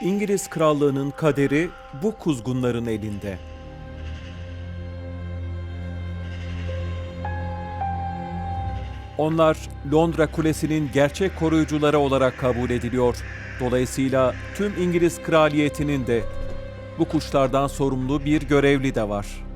İngiliz krallığının kaderi bu kuzgunların elinde. Onlar Londra Kulesi'nin gerçek koruyucuları olarak kabul ediliyor. Dolayısıyla tüm İngiliz kraliyetinin de bu kuşlardan sorumlu bir görevli de var.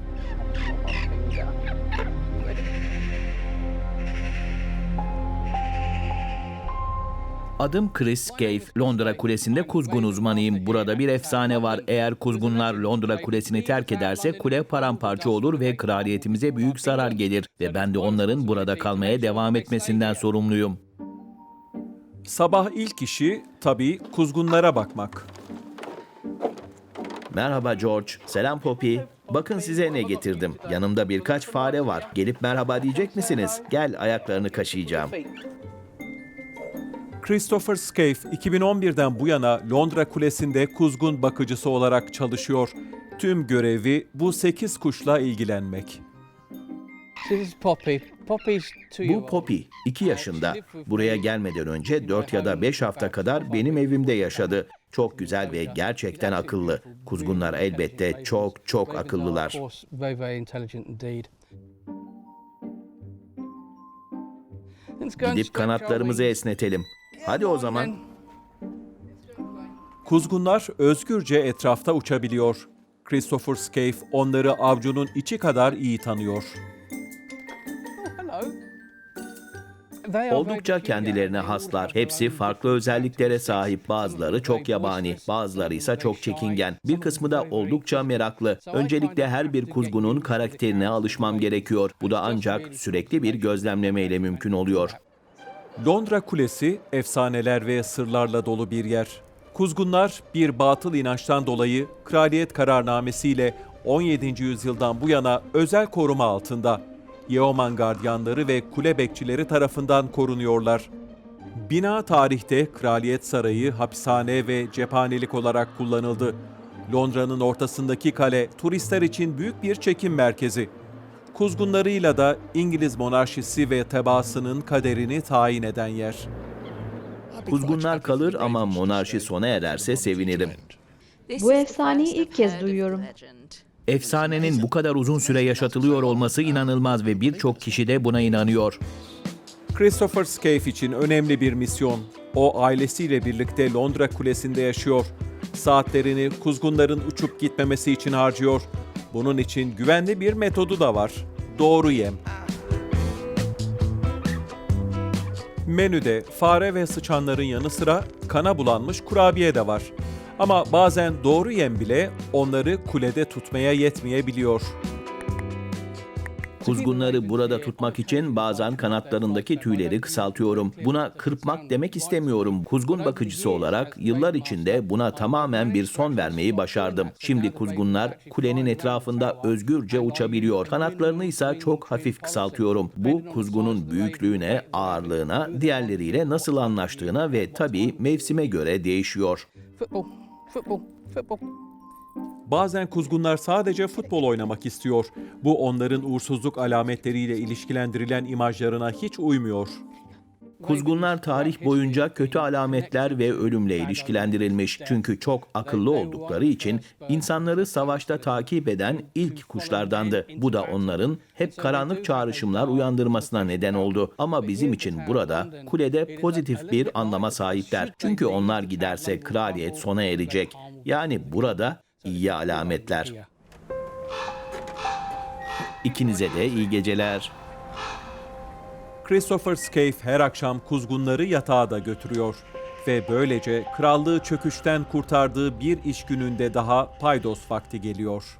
Adım Chris Cave. Londra Kulesi'nde kuzgun uzmanıyım. Burada bir efsane var. Eğer kuzgunlar Londra Kulesi'ni terk ederse kule paramparça olur ve kraliyetimize büyük zarar gelir. Ve ben de onların burada kalmaya devam etmesinden sorumluyum. Sabah ilk işi tabii kuzgunlara bakmak. Merhaba George. Selam Poppy. Bakın size ne getirdim. Yanımda birkaç fare var. Gelip merhaba diyecek misiniz? Gel ayaklarını kaşıyacağım. Christopher Scaife 2011'den bu yana Londra Kulesi'nde kuzgun bakıcısı olarak çalışıyor. Tüm görevi bu 8 kuşla ilgilenmek. Bu Poppy. 2 yaşında. Buraya gelmeden önce 4 ya da 5 hafta kadar benim evimde yaşadı. Çok güzel ve gerçekten akıllı. Kuzgunlar elbette çok çok akıllılar. Gidip kanatlarımızı wings. esnetelim. Hadi o zaman. Kuzgunlar özgürce etrafta uçabiliyor. Christopher Scaife onları avcunun içi kadar iyi tanıyor. Oldukça kendilerine haslar. Hepsi farklı özelliklere sahip. Bazıları çok yabani, bazıları ise çok çekingen. Bir kısmı da oldukça meraklı. Öncelikle her bir kuzgunun karakterine alışmam gerekiyor. Bu da ancak sürekli bir gözlemlemeyle mümkün oluyor. Londra Kulesi efsaneler ve sırlarla dolu bir yer. Kuzgunlar bir batıl inançtan dolayı kraliyet kararnamesiyle 17. yüzyıldan bu yana özel koruma altında. Yeoman gardiyanları ve kule bekçileri tarafından korunuyorlar. Bina tarihte kraliyet sarayı, hapishane ve cephanelik olarak kullanıldı. Londra'nın ortasındaki kale turistler için büyük bir çekim merkezi. Kuzgunlarıyla da İngiliz monarşisi ve tebaasının kaderini tayin eden yer. Kuzgunlar kalır ama monarşi sona ererse sevinirim. Bu efsaneyi ilk kez duyuyorum. Efsanenin bu kadar uzun süre yaşatılıyor olması inanılmaz ve birçok kişi de buna inanıyor. Christopher Scaife için önemli bir misyon. O ailesiyle birlikte Londra Kulesi'nde yaşıyor. Saatlerini kuzgunların uçup gitmemesi için harcıyor. Bunun için güvenli bir metodu da var. Doğru yem. Menüde fare ve sıçanların yanı sıra kana bulanmış kurabiye de var. Ama bazen doğru yem bile onları kulede tutmaya yetmeyebiliyor. Kuzgunları burada tutmak için bazen kanatlarındaki tüyleri kısaltıyorum. Buna kırpmak demek istemiyorum. Kuzgun bakıcısı olarak yıllar içinde buna tamamen bir son vermeyi başardım. Şimdi kuzgunlar kulenin etrafında özgürce uçabiliyor. Kanatlarını ise çok hafif kısaltıyorum. Bu kuzgunun büyüklüğüne, ağırlığına, diğerleriyle nasıl anlaştığına ve tabii mevsime göre değişiyor. Football. Football. Football. Bazen kuzgunlar sadece futbol oynamak istiyor. Bu onların uğursuzluk alametleriyle ilişkilendirilen imajlarına hiç uymuyor. Kuzgunlar tarih boyunca kötü alametler ve ölümle ilişkilendirilmiş. Çünkü çok akıllı oldukları için insanları savaşta takip eden ilk kuşlardandı. Bu da onların hep karanlık çağrışımlar uyandırmasına neden oldu. Ama bizim için burada kulede pozitif bir anlama sahipler. Çünkü onlar giderse kraliyet sona erecek. Yani burada iyi alametler. İkinize de iyi geceler. Christopher Scaife her akşam kuzgunları yatağa da götürüyor. Ve böylece krallığı çöküşten kurtardığı bir iş gününde daha paydos vakti geliyor.